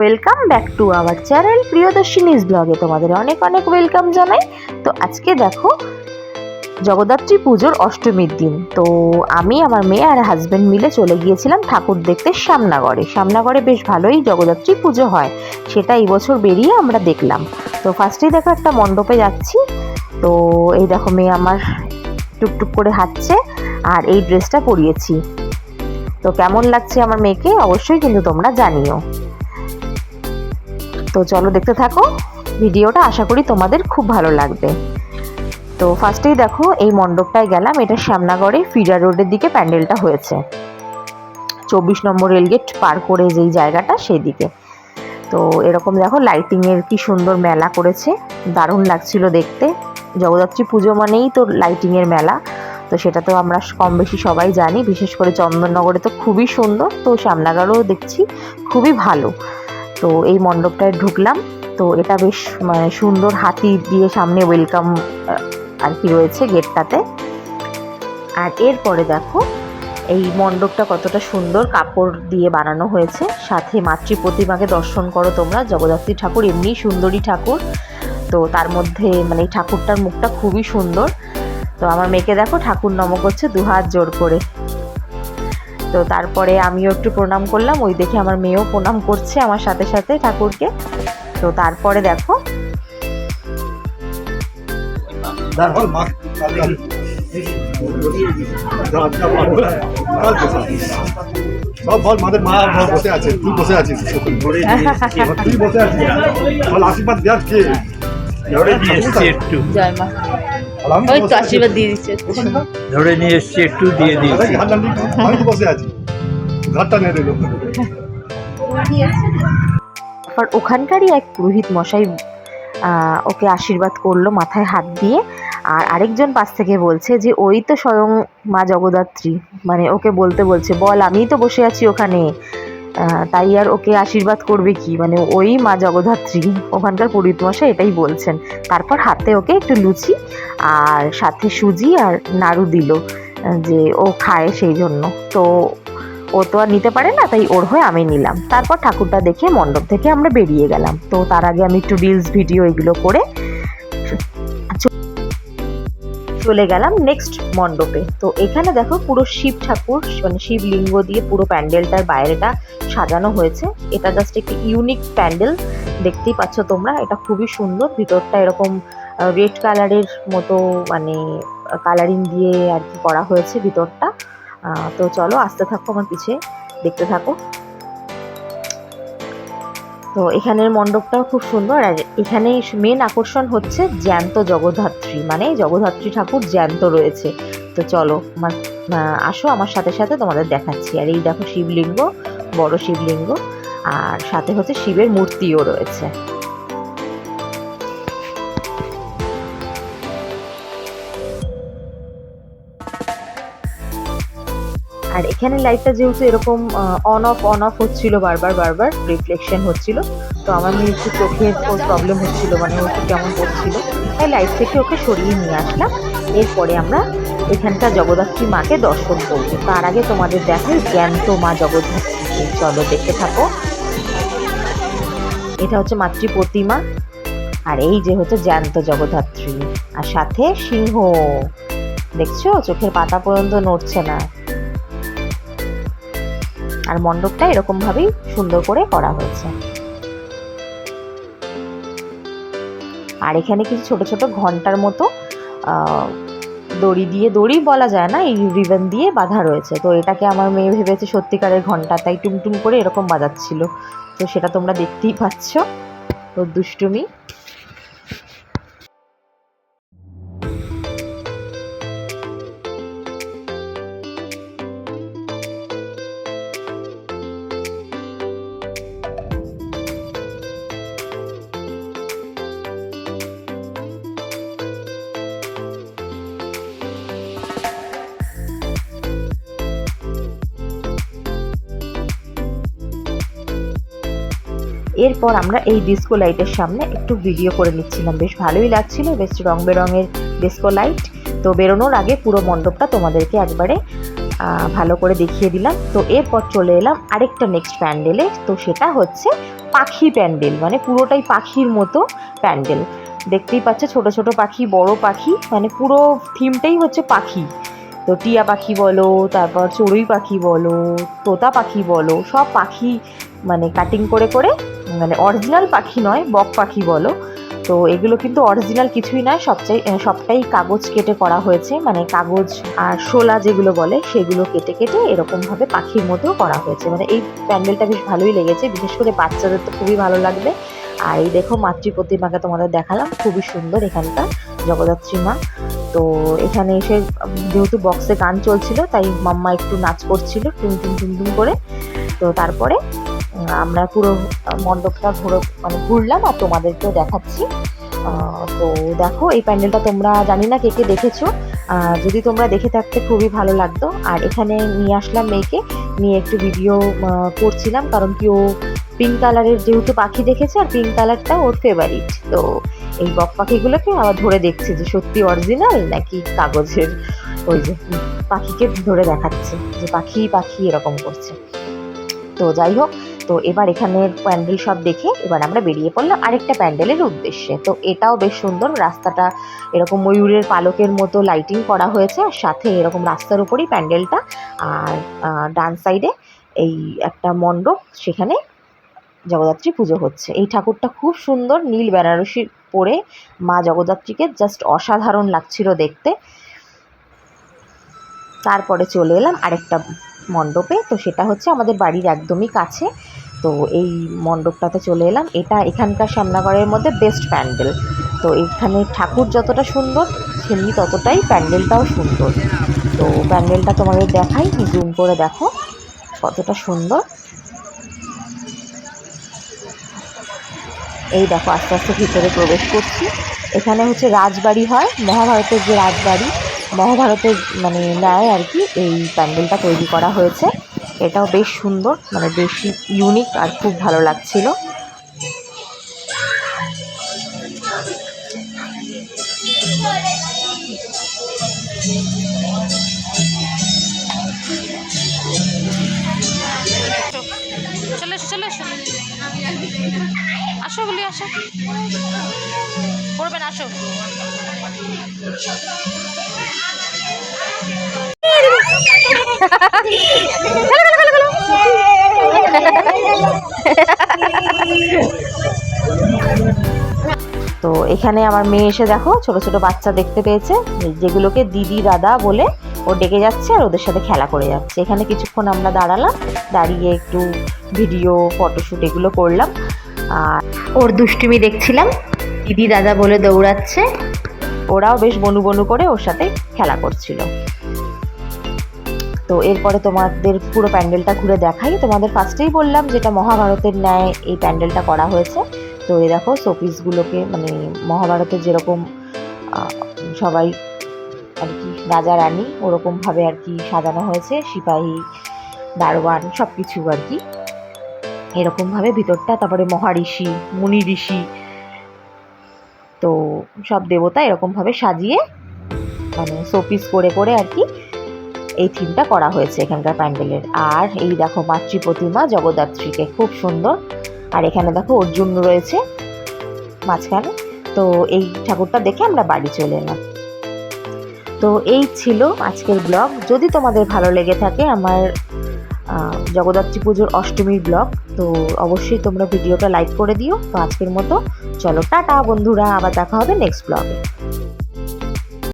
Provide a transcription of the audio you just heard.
Welcome back to our channel Priyadarshini's ব্লগে তোমাদের অনেক অনেক ওয়েলকাম জানাই। তো আজকে দেখো, জগদ্ধাত্রী পুজোর অষ্টমীর দিন। তো আমি, আমার মেয়ে আর হাজব্যান্ড মিলে চলে গিয়েছিলাম ঠাকুর দেখতে শ্যামনগরে। সামনাগড়ে বেশ ভালোই জগদ্ধাত্রী পুজো হয়, সেটা এই বছর বেরিয়ে আমরা দেখলাম। তো ফার্স্টেই দেখো একটা মণ্ডপে যাচ্ছি। তো এই দেখো মেয়ে আমার টুকটুক করে হাঁটছে আর এই ড্রেসটা পরিয়েছি। তো কেমন লাগছে আমার মেয়েকে? অবশ্যই কিন্তু তোমরা জানিও। তো চলো দেখতে থাকো। ভিডিওটা আশা করি তোমাদের খুব ভালো লাগবে। তো ফার্স্টেই দেখো, এই মণ্ডপটায় গেলাম। এটা শ্যামনগরে ফিডার রোডের দিকে প্যান্ডেলটা হয়েছে। চব্বিশ নম্বর রেলগেট পার করে যেই জায়গাটা সেই দিকে তো এরকম দেখো লাইটিংয়ের কি সুন্দর মেলা করেছে। দারুণ লাগছিল দেখতে। জগদ্ধাত্রী পুজো মানেই তো লাইটিংয়ের মেলা। তো সেটা তো আমরা কম বেশি সবাই জানি। বিশেষ করে চন্দননগরে তো খুবই সুন্দর। তো শ্যামনগরেও দেখছি, খুবই ভালো। তো এই মণ্ডপটায় ঢুকলাম। তো এটা বেশ মানে সুন্দর হাতি দিয়ে সামনে ওয়েলকাম আর কি রয়েছে গেটটাতে। আর এরপরে দেখো, এই মণ্ডপটা কতটা সুন্দর কাপড় দিয়ে বানানো হয়েছে। সাথে মাতৃ প্রতিমাকে দর্শন করো তোমরা, জগদ্ধাত্রী ঠাকুর, এমনি সুন্দরী ঠাকুর। তো তার মধ্যে মানে এই ঠাকুরটার মুখটা খুবই সুন্দর। তো আমার মেয়েকে দেখো, ঠাকুর নম করছে দু হাত জোর করে। তো তারপরে আমিও একটু প্রণাম করলাম ওই দেখে আমার মেয়েও প্রণাম করছে আমার সাথে সাথে ঠাকুরকে। তো তারপরে দেখো। দাঁড় হল মা কাল কাল সব বল মাদের মা বসে আছে তুই বসে আছিস। তুই বসে আছিস। আশীর্বাদ দেওয়ার কে? ধরে নিয়ে এসছি একটু জয় মা। ওই তো আশীর্বাদ দিয়ে দিচ্ছে। ধরে নিয়ে এসছি একটু দিয়ে দিয়েছি। আমি তো বসে আছি। ঘাটটা নিয়ে দিল তারপর ওখানকারই এক পুরোহিত মশাই ওকে আশীর্বাদ করল মাথায় হাত দিয়ে। আর আরেকজন পাশ থেকে বলছে যে ওই তো স্বয়ং মা জগদ্ধাত্রী। মানে ওকে বলতে বলছে বল আমিই তো বসে আছি ওখানে। তাই আর ওকে আশীর্বাদ করবে কি? মানে ওই মা জগদ্ধাত্রী, ওখানকার পুরোহিত মশাই এটাই বলছেন। তারপর হাতে ওকে একটু লুচি আর সাথে সুজি আর নাড়ু দিল যে ও খায় সেই জন্য। তো ও তো আর নিতে পারে না, তাই ওর হয়ে আমি নিলাম। তারপর ঠাকুরটা দেখে মণ্ডপ থেকে আমরা বেরিয়ে গেলাম। তো তার আগে আমি একটু রিলস ভিডিও এগুলো করে চলে গেলাম নেক্সট মণ্ডপে। তো এখানে দেখো পুরো শিব ঠাকুর মানে শিবলিঙ্গ দিয়ে পুরো প্যান্ডেলটার বাইরেটা সাজানো হয়েছে। এটা জাস্ট একটি ইউনিক প্যান্ডেল, দেখতেই পাচ্ছ তোমরা, এটা খুবই সুন্দর। ভিতরটা এরকম রেড কালারের মতো মানে কালারিং দিয়ে আর কি করা হয়েছে ভিতরটা। তো চলো আসতে থাকো আমার পিছে, দেখতে থাকো। তো এখানের মণ্ডপটাও খুব সুন্দর। আর এখানে মেন আকর্ষণ হচ্ছে জ্যান্ত জগদ্ধাত্রী মানে জগদ্ধাত্রী ঠাকুর জ্যান্ত রয়েছে। তো চলো, আমার আসো, আমার সাথে সাথে তোমাদের দেখাচ্ছি। আর এই দেখো শিবলিঙ্গ, বড় শিবলিঙ্গ, আর সাথে হচ্ছে শিবের মূর্তিও রয়েছে। আর এখানে লাইটটা যেহেতু এরকম অন অফ অন অফ হচ্ছিল বারবার বারবার রিফ্লেকশন হচ্ছিল। তো আমার মেয়ে একটু চোখের ওর প্রবলেম হচ্ছিল মানে ও কেমন করছিল। তাই লাইট থেকে ওকে সরিয়ে নিয়ে আসলাম। এরপরে আমরা এখানকার জগদ্ধাত্রী মাকে দর্শন করব। তার আগে তোমাদের দেখাই জ্ঞান্ত মা জগদ্ধাত্রীকে চলো দেখতে থাকো। এটা হচ্ছে মাতৃ প্রতিমা। আর এই যে হচ্ছে জ্যান্ত জগদ্ধাত্রী। আর সাথে সিংহ। দেখছ? চোখের পাতা পর্যন্ত নড়ছে না। আর মণ্ডপটা এরকম ভাবেই সুন্দর করে করা হয়েছে। আর এখানে কিছু ছোট ছোট ঘণ্টার মতো দড়ি দিয়ে, দড়ি বলা যায় না, এই রিবন দিয়ে বাঁধা রয়েছে। তো এটাকে আমার মেয়ে ভেবেছে সত্যিকারের ঘণ্টা তাই টুমটুম করে এরকম বাজাচ্ছিল। তো সেটা তোমরা দেখতেই পাচ্ছ। তো দুষ্টুমি এরপর আমরা এই ডিস্কো লাইটের সামনে একটু ভিডিও করে নিচ্ছিলাম। বেশ ভালোই লাগছিল, বেশ রং বেরঙের ডিস্কো লাইট তো বেরোনোর আগে পুরো মণ্ডপটা তোমাদেরকে একবারে ভালো করে দেখিয়ে দিলাম। তো এরপর চলে এলাম আরেকটা নেক্সট প্যান্ডেলে তো সেটা হচ্ছে পাখি প্যান্ডেল মানে পুরোটাই পাখির মতো প্যান্ডেল। দেখতেই পাচ্ছে ছোট ছোট পাখি, বড় পাখি মানে পুরো থিমটাই হচ্ছে পাখি। তো টিয়া পাখি বলো, তারপর চড়ুই পাখি বলো, তোতা পাখি বলো, সব পাখি মানে কাটিং করে করে মানে অরিজিনাল পাখি নয়, বক পাখি বলো। তো এগুলো কিন্তু অরিজিনাল কিছুই নয়, সবচাই সবটাই কাগজ কেটে করা হয়েছে। মানে কাগজ আর শোলা যেগুলো বলে, সেগুলো কেটে কেটে এরকমভাবে পাখির মতো করা হয়েছে। মানে এই প্যান্ডেলটা বেশ ভালোই লেগেছে, বিশেষ করে বাচ্চাদের তো খুবই ভালো লাগবে। আর এই দেখো মাতৃ প্রতিমাকে তোমাদের দেখালাম, খুবই সুন্দর এখানকার জগদ্ধাত্রী মা। তো এখানে এসে যেহেতু বক্সে গান চলছিল, তাই মাম্মা একটু নাচ করছিল টুম টুম টুম টুম করে। তো তারপরে আমরা পুরো মণ্ডপটা ঘুরে মানে ঘুরলাম আর তোমাদেরকেও দেখাচ্ছি। তো দেখো, এই প্যান্ডেলটা তোমরা জানি না কে কে দেখেছ। যদি তোমরা দেখে থাকতে খুবই ভালো লাগতো। আর এখানে নিয়ে আসলাম মেয়েকে। নিয়ে একটু ভিডিও করছিলাম, কারণ কি ও পিঙ্ক কালারের যেহেতু পাখি দেখেছে, আর পিঙ্ক কালারটা ওর ফেভারিট তো এই বক পাখিগুলোকে আবার ধরে দেখছে যে সত্যি অরিজিনাল নাকি কাগজের? ওই যে পাখিকে ধরে দেখাচ্ছে যে পাখি পাখি এরকম করছে। তো যাই হোক তো এবার এখানের প্যান্ডেল সব দেখে এবার আমরা বেরিয়ে পড়লাম আরেকটা প্যান্ডেলের উদ্দেশ্যে। তো এটাও বেশ সুন্দর, রাস্তাটা এরকম ময়ূরের পালকের মতো লাইটিং করা হয়েছে আর সাথে এরকম রাস্তার উপরেই প্যান্ডেলটা আর ডান সাইডে এই একটা মণ্ডপ, সেখানে জগদ্ধাত্রী পুজো হচ্ছে। এই ঠাকুরটা খুব সুন্দর, নীল বেনারসি পরে মা জগদ্ধাত্রীকে জাস্ট অসাধারণ লাগছিল দেখতে। তারপরে চলে এলাম আরেকটা মণ্ডপে, তো সেটা হচ্ছে আমাদের বাড়ির একদমই কাছে। তো এই মণ্ডপটাতে চলে এলাম। এটা এখানকার শ্যামনগরের মধ্যে বেস্ট প্যান্ডেল। তো এখানে ঠাকুর যতটা সুন্দর, সেমনি ততটাই প্যান্ডেলটাও সুন্দর। তো প্যান্ডেলটা তোমাদের দেখাই জুম করে দেখো কতটা সুন্দর। এই দেখো, আস্তে আস্তে ভিতরে প্রবেশ করছি। এখানে হচ্ছে রাজবাড়ি হয়, মহাভারতের যে রাজবাড়ি মহাভারতের মানে ন্যায় আর কি এই প্যান্ডেলটা তৈরি করা হয়েছে। এটাও বেশ সুন্দর মানে বেশি ইউনিক আর খুব ভালো লাগছিল। চলে এসো চলে এসো। আসো বলি আসো। পড়বেন আসো। তো এখানে আমার মেয়ে এসে দেখো ছোট ছোট বাচ্চা দেখতে পেয়েছে যেগুলোকে দিদি দাদা বলে ও ডেকে যাচ্ছে আর ওদের সাথে খেলা করে যাচ্ছে। এখানে কিছুক্ষণ আমরা দাঁড়ালাম দাঁড়িয়ে একটু ভিডিও ফটোশ্যুট এগুলো করলাম। আর ওর দুষ্টুমি দেখছিলাম। দিদি দাদা বলে দৌড়াচ্ছে। ওরাও বেশ বনু বনু করে ওর সাথে খেলা করছিল। তো এরপরে তোমাদের পুরো প্যান্ডেলটা ঘুরে দেখাই। তোমাদের ফার্স্টেই বললাম যেটা মহাভারতের ন্যায় এই প্যান্ডেলটা করা হয়েছে। তো এই দেখো, শোপিসগুলোকে মানে মহাভারতের যেরকম সবাই আর কি রাজা রানী ওরকমভাবে আর কি সাজানো হয়েছে। সিপাহী, দারোয়ান সব কিছু আর কি। এরকমভাবে ভিতরটা, তারপরে মহারিষি, মুনি ঋষি তো সব দেবতা এরকমভাবে সাজিয়ে মানে শোপিস করে করে আর কি এই থিমটা করা হয়েছে এখানকার প্যান্ডেলের। আর এই দেখো মাতৃ প্রতিমা জগদ্ধাত্রীকে, খুব সুন্দর। আর এখানে দেখো অর্জুন রয়েছে মাঝখানে। তো এই ঠাকুরটা দেখে আমরা বাড়ি চলে এলাম। তো এই ছিল আজকের ব্লগ। যদি তোমাদের ভালো লেগে থাকে, আমার জগদ্ধাত্রী পুজোর অষ্টমীর ব্লগ। তো অবশ্যই তোমরা ভিডিওটা লাইক করে দিও। তো আজকের মতো চলো, টাটা বন্ধুরা, আবার দেখা হবে নেক্সট ব্লগে